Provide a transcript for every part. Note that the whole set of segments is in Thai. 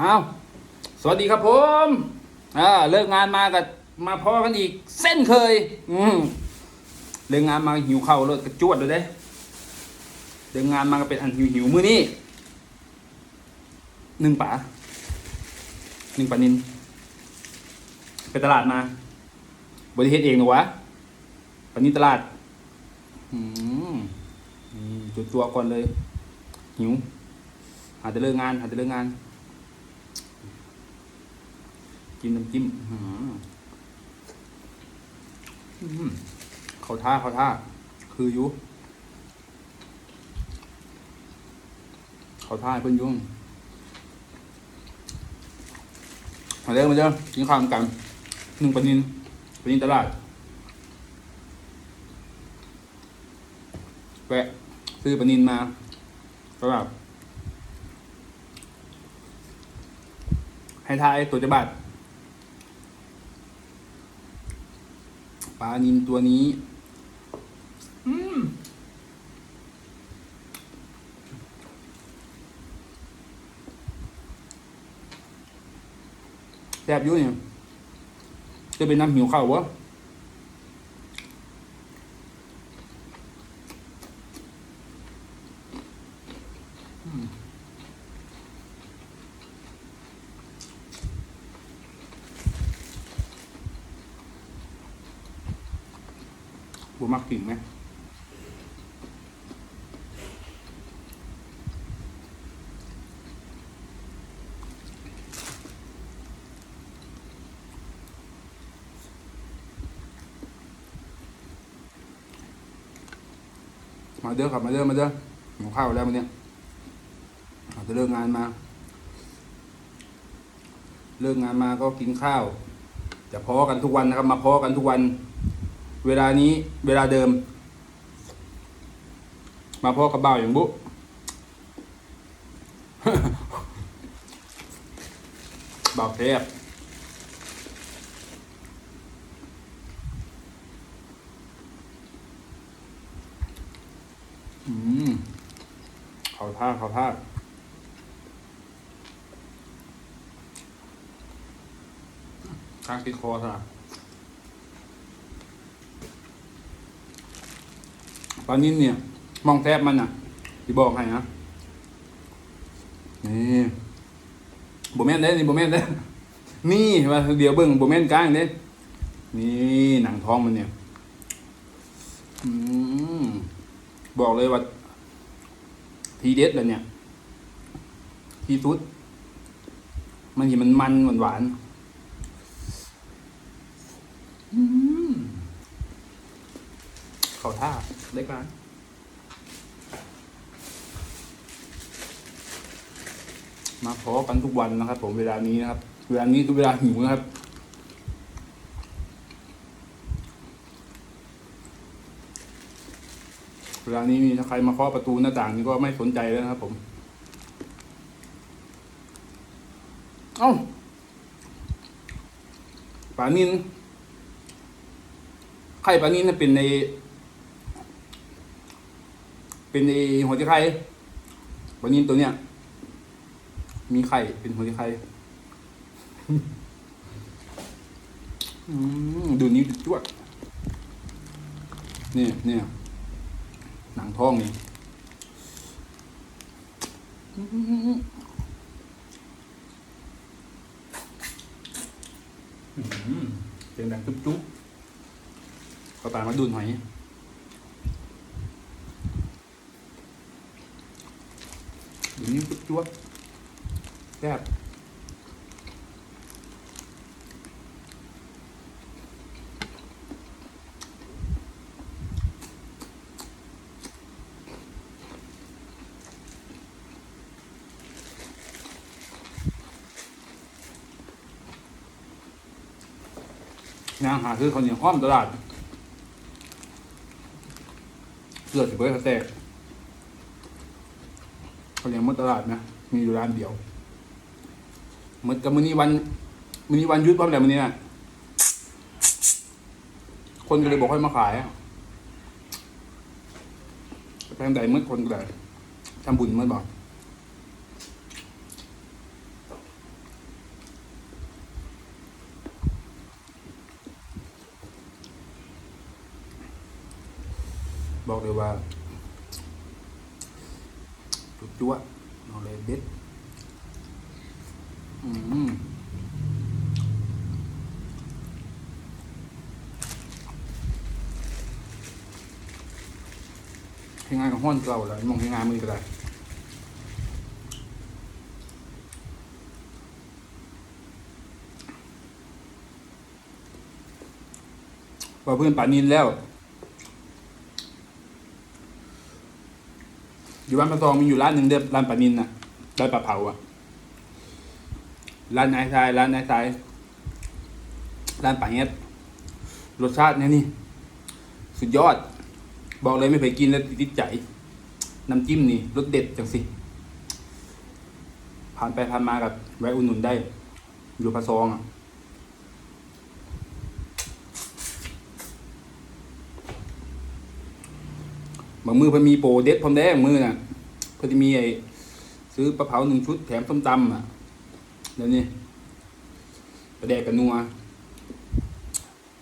อ้าสวัสดีครับผมอ่าเลิกงานมากับมาพอกันอีก เส้นเคย อืมเลิกงานมาหิวข้าวเลยกระจวดเลยเด้เลิกงานมาก็เป็นอันหิวหิวมื้อนี้หนึ่งป๋าหนึ่งปลานินไปตลาดมาบริเฮ็ดเองเหรอวะปานินตลาดอืมจุดตัวก่อนเลยหิวหาจะเลิกงานหาจะเลิกงาน กินน้ำจิ้มอื้อหืออื้อหือเขาท่าเขาท่า คือยุเขาท่าเพื่อนยุ่งมาเด้อมาเด้อกินข้าวกันหนึ่งปนินปนินตลาดแวะซื้อปนินมาก็แบบให้ทายตัวจะบาด ปลานินตัวนี้ อืมแซ่บอยู่เนี่ยจะเป็นน้ำหิวข้าววะ บัวมักกิ่งไหมมาเด้อครับมาเด้อมาเด้อหิวข้าวแล้วมันเนี่ยอาจจะเลิกงานมา เลิกงานมาก็กินข้าว จะพอกันทุกวันนะครับ มาพอกันทุกวัน เวลานี้เวลาเดิม มาพ่อกับบ่าวอย่างบุบ่าวเทพอืมเขาท่าเขาท่าข้างติดคอสนะ ปลานิ่นเนี่ย มองแทบมันอะที่บอกให้นะนี่โบแมนเด้นี่โบแมนเด้นี่ว่าเดี๋ยวเบิ่งโบแมนกลางเด้นี่หนังท้องมันเนี่ยอบอกเลยว่า ทีเด็ดเลยเนี่ย ทีสุด มันเห็นมันมันหวานหวานเขาท่า เล็กร้านมาขอกันทุกวันนะครับ ผมเวลานี้นะครับ เวลานี้ทุกเวลาหิวนะครับ เวลานี้มีถ้าใครมาเคาะประตูหน้าต่างนี่ก็ไม่สนใจแล้วนะครับ ผม เอ้าปลานินไข่ปลานินน่เป็นใน เป็นในหัวใจไข่ปลานินตัวเนี้ย มีไข่เป็นหัวใจไข่ดูนี้จวดเนี่ยเนี่ยหนังท้องนี่อื้อหือเสียงดังจุ๊บจุ๊บเขาตามมาดูนหอย ดูนี้จุ๊บแซ่บนางหาซื้อเขาวเหนียวห้อมตลาดเสือสิบเบิร์ตแตก เขาเรียกมดตลาดนะมีอยู่ร้านเดียวเมือนกับมือนี้วันมื้อนี้วันยุดบ้างแหละมื้อนี้นะคนก็เลยบอกให้มาขายแพงใดเมื่อคนก็ได้ทำบุญเมื่อบอกบอกเลยว่า จุดจั่วเอาเลยเด็ดอืมเพลงานกับห้อนเก่าแล้วมองเพลงงานมือก็ได้ว่าเพื่อนป่านินแล้ว อยู่บ้านปะซองมีอยู่ร้านหนึ่งเด้อร้านปลานินน่ะร้านปลาเผาอะร้านนายทรายร้านนายทรายร้านปลาเฮ็ดรสชาติเนี่ยนี่ สุดยอด บอกเลยไม่เคยกินแล้วติดใจน้ำจิ้มนี่รสเด็ดจังสิ ผ่านไปผ่านมากับแวะอุ่นหนุนได้ อยู่ปะซองอะ บางมือเพิ่นมีโปรเด็ดพร้อมแดงมือน่ะเพิ่นจะมีไอ้ซื้อปลาเผาหนึ่งชุดแถมส้มตำอะเดี๋ยวนี้ปลาแดกกับนัว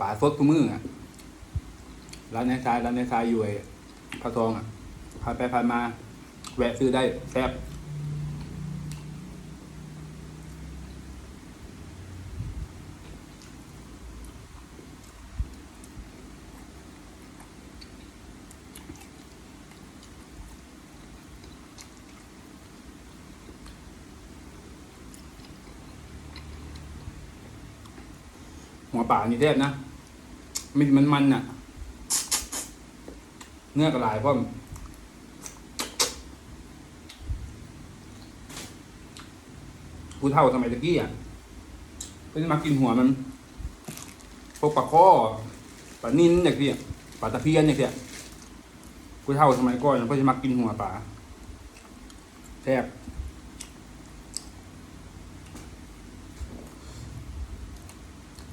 ป่าสดทุกมืออะร้านนายชายร้านนายชายอยู่ไอ้พระทองอะพาไปพานมา แวะซื้อได้แซ่บ หัวป่านี่แซ่บนะไมันมันมันอะ เนื้อกระลายเพราะผู้เฒ่าสมัยตะกี้อะเพิ่นมากินหัวมันพวกปลาข้อปลานิ่นอย่างเงี้ยปลาตะเพียนอย่างเงี้ยผู้เฒ่าสมัยก่อนเพิ่นจะมากินหัวปลาแซ่บ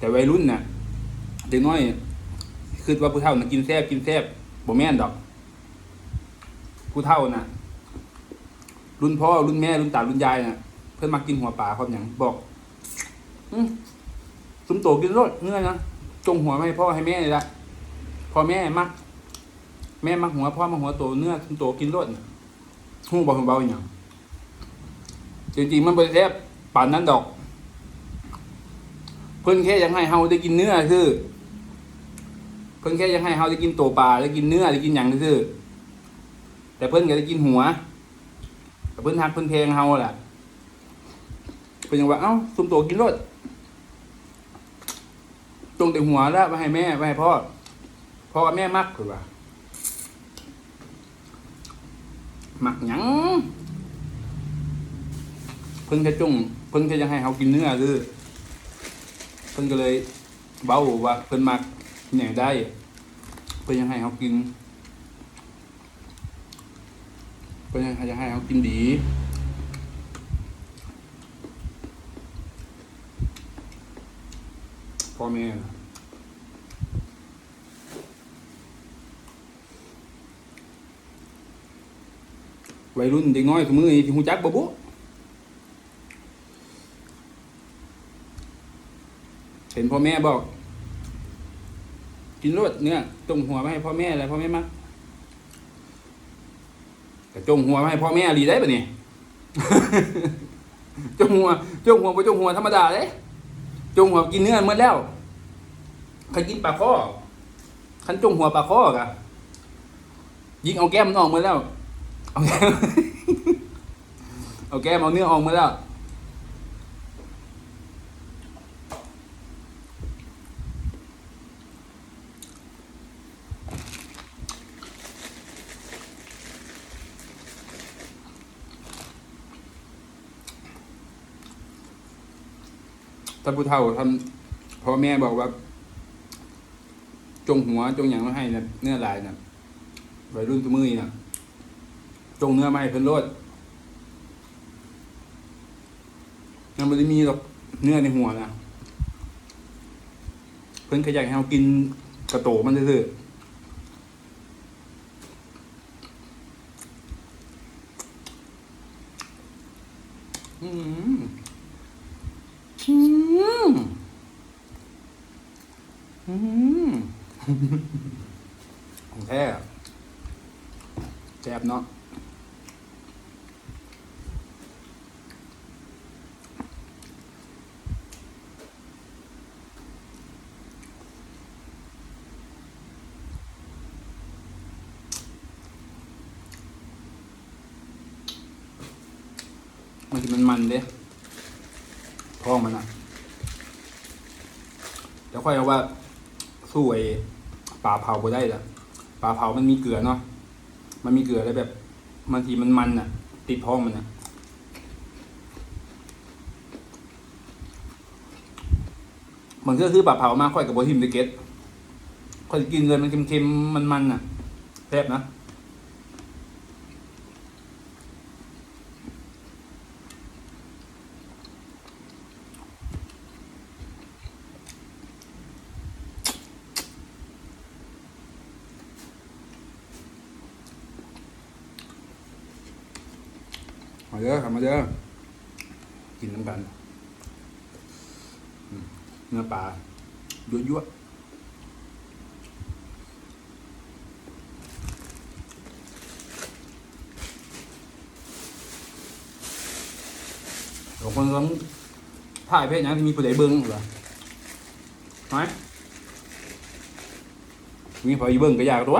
แต่วัยรุ่นน่ะเด็กน้อยคือว่าผู้เฒ่าน่ะกินแซ่บกินแซ่บบ่แม่นดอก ผู้เฒ่าน่ะ รุ่นพ่อรุ่นแม่รุ่นตารุ่นยายน่ะ เพิ่นมากินหัวปลาเขามอย่างบอกอืมสุมโตกินรสเนื้อนะจงหัวมาให้พ่อให้แม่เลยละพ่อแม่มักแม่มักหัวพ่อมาหัวโตเนื้อสุมโตกินรสนะหูบอกเบาๆอย่างจริงๆมันเป็นแซ่บป่านนั้นดอก เพิ่นแค่ยังให้เฮาได้กินเนื้อคือ เพิ่นแค่ยังให้เฮาได้กินโตปลาได้กินเนื้อได้กินหยังคือ แต่เพิ่นก็ได้กินหัวแต่เพิ่นฮักเพิ่นเพลงเฮาแหละเพิ่นยังว่าเอ้าสุ่มโตกินรสจงแต่หัวแล้วไปให้แม่ไปให้พ่อพ่อกับแม่มักคือว่ามักหยังเพิ่นแค่จงเพิ่นแค่ยังให้เฮากินเนื้อคือ พิ่นก็เลยเบ้าว่าเพิ่นมักอย่างได้ เพิ่นยังให้เขากิน เพิ่นยังจะให้เขากินดีพ่อแม่วัยรุ่นเด็กน้อยทุกมือที่หูจักบ่บุ เห็นพ่อแม่บอก กินรสเนี่ยจงหัวมาให้พ่อแม่อะไรพ่อแม่มักแต่จงหัวมาให้พ่อแม่ดีได้ปะเนี่ยจงหัวจงหัวไปจงหัวธรรมดาเลยจงหัวกินเนื้อหมดแล้วใครกินปลาข้อขันจงหัวปลาข้อกะยิงเอาแก้มมันออกหมาแล้วเอาแก้มเอาแก้มเอาเนื้อออกหมาแล้ว ท่านผู้เฒ่าท่านพ่อแม่บอกว่า จงหัวจงอย่างมาให้นะเนื้อลายนะวัยรุ่นทุกมือนี่นะจงเนื้อไม้เพิ่นโลดมันไม่ได้มีหรอกเนื้อในหัวนะเพิ่นขยากให้เรากินกระโตมันซื่ออืม อืม อืมของแท้แซ่บเนาะมันมันมันเด้ท้องมันอะ เดี๋ยวค่อยเอาว่า สู้ไอ้ปลาเผาไ่ได้ละปลาเผามันมีเกลือเนาะมันมีเกลือแล้วแบบบางทีมันมันอะ ติดท้องมันอะมันก็คือปลาเผามากค่อยกับโบทิมเดเก็ตค่อยกินเลยมันเค็มๆมันๆอะแซ่บนะ เด้อครับมาเด้อกินน้ำกันเนื้อปลายั่วยั่วบางคนต้องถ่ายเพศหยังที่มีผู้ใดเบิ้งเหรอไหมมีพออีเบิ้งก็อยากตัว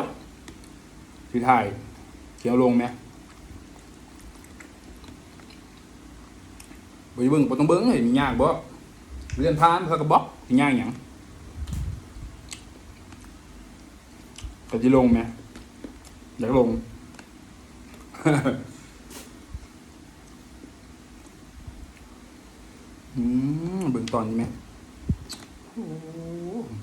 คือถ่ายเขียวลงไหม ได้เบิ่งปต้องเบิ้งเห็นยากบ่เรียนทานเขาก็บอกสิยากหยังก็จะลงไหมอยากลงอืมเบิ่งตอนนี้ไหมโอ้โหอืม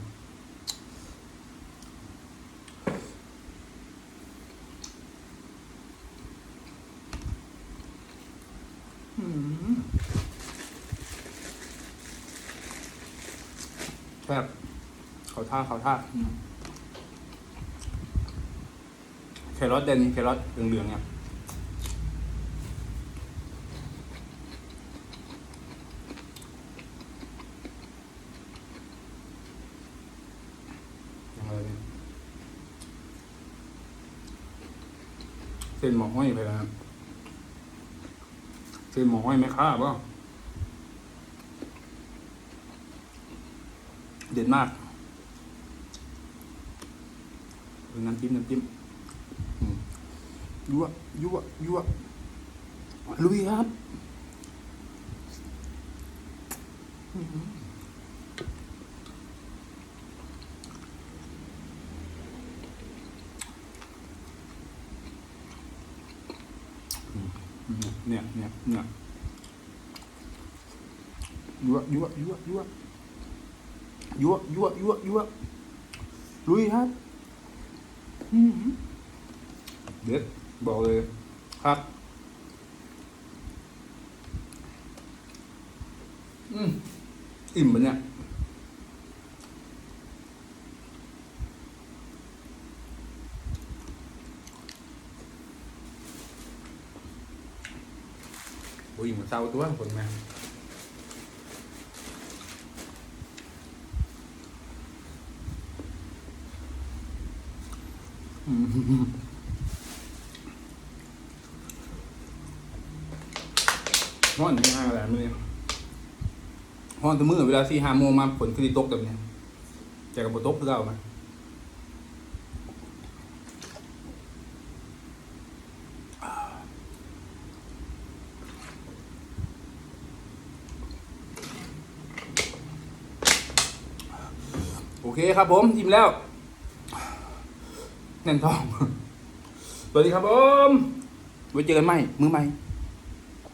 แบบเขาท่าเขาท่าอืมแครอทแดงนี่แครอทเหลืองๆเนี่ยยังไงเนี่ยเส้นหมอกห้อยไปแล้วครับ เส้นหมอให้ไหม่ค่าบ่เด็ดมากน้ำจิ้มน้ำจิ้มอืมยั่วยั่วยั่วลุยครับอื้อหืออืม เนี่ยเนี่ยเนี่ยยั่วยั่วยั่วยั่วยั่วยั่วยั่วยั่วลุยครับอื้อหือเด็ดบอกเลยครับอืมอิ่มปะเนี่ย อ้ยมันเศร้าตัวคนแม่อืมห้อนไม่ง่ายอะไรมือนี้ห้อนตัวมือเวลาสี่ห้าโมงมาฝนขึ้นตกแบบนี้แต่กับบตกคือเราไหม เคครับผมอิ่มแล้วแน่นท้อง สวัสดีครับผม ไว้เจอกันใหม่ มือใหม่